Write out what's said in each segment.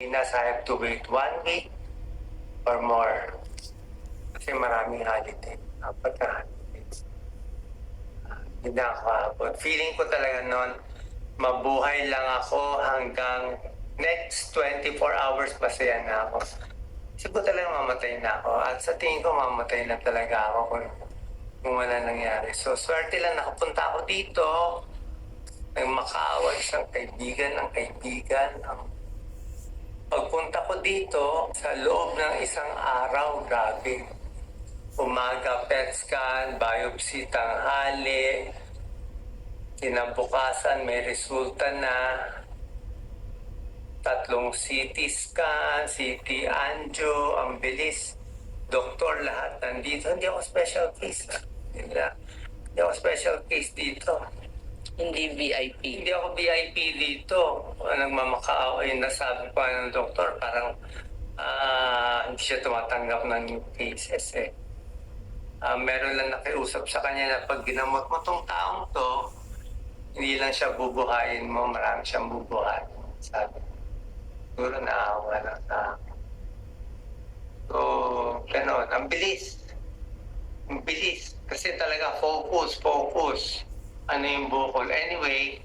Pinas, I have to wait one week or more. Kasi maraming holiday. Apat na holidays. Ah, Hindi na ako abot. Feeling ko talaga noon, mabuhay lang ako hanggang next 24 hours masaya na ako. Siguro talaga mamatay na ako. At sa tingin ko, mamatay na talaga ako kung, kung wala nangyari. So, swerte lang nakapunta ako dito. Nang makaaway isang kaibigan ng kaibigan. Ang Pagpunta ko dito, sa loob ng isang araw, grabe. Umaga, PET scan, biopsy, tanghali. Kinabukasan, may resulta na. Tatlong CT scan, CT angio, ang bilis. Doktor, lahat nandito. Hindi ako special case. ah. Hindi, ako special case dito. Hindi VIP. Hindi ako VIP dito. Nagmamakaawa yung nasabi pa ng doktor, parang ah, hindi siya tumatanggap ng cases eh. Ah, meron lang nakiusap sa kanya na pag ginamot mo tong taong to, hindi lang siya bubuhayin mo, marami siyang bubuhayin. Sabi. Siguro naawa lang sa akin. So, ganon. Ang bilis. Ang bilis. Kasi talaga focus, focus. Ano yung bukol. Anyway,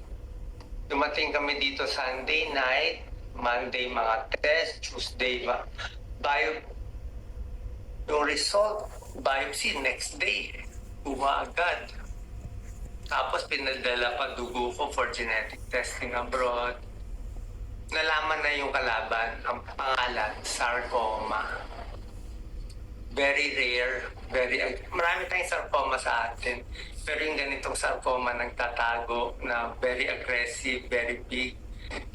dumating kami dito Sunday night, Monday mga test, Tuesday ba, bio, yung result, biopsy next day, umagad. Tapos pinadala pa dugo ko for genetic testing abroad. Nalaman na yung kalaban, ang pangalan, sarcoma very rare, very marami tayong sarcoma sa atin. Pero yung ganitong sarcoma nagtatago na very aggressive, very big,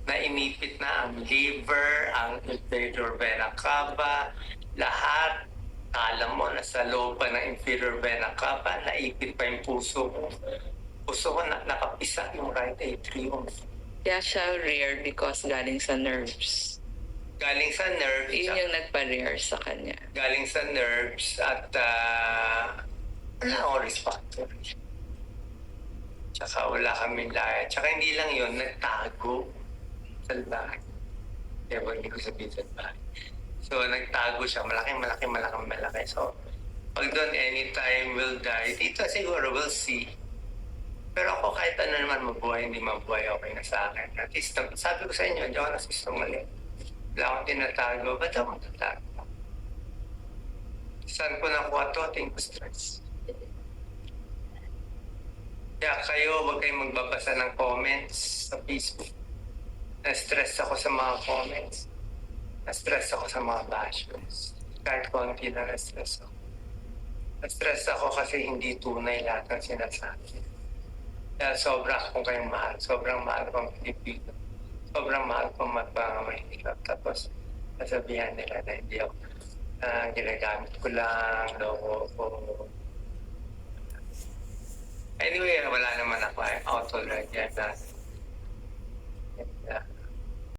na inipit na ang liver, ang inferior vena cava, lahat. Alam mo, nasa loob pa ng inferior vena cava, naipit pa yung puso ko. Puso ko na, nakapisa yung right atrium. Kaya siya rare because galing sa nerves. Galing sa nerve, Yun yung nagpa-rare sa kanya. galing sa nerves at uh, wala akong factor. Tsaka wala kaming laya. Tsaka hindi lang yun, nagtago sa. Kaya ba hindi ko sabihin sa bahay. So nagtago siya, malaki, malaki, malaki, malaki. So pag doon anytime will die, dito siguro we'll see. Pero ako kahit ano naman mabuhay, hindi mabuhay, okay na sa akin. At least, sabi ko sa inyo, hindi ako nasistumalit. Wala akong tinatago. Ba't ako matatago? Saan ko nakuha to? Think stress. Kaya kayo, huwag kayong magbabasa ng comments sa Facebook. Na-stress ako sa mga comments. Na-stress ako sa mga bashers. Kahit konti na na-stress ako. Na-stress ako kasi hindi tunay lahat ng sinasabi. Kaya sobra akong kayong mahal. Sobrang mahal ko ang Pilipino. Sobrang mahal ko magpangamahinap. Tapos, nasabihan nila na hindi ako ah, ginagamit ko lang, loko ko. Anyway, wala naman ako. I'm out already. I'm not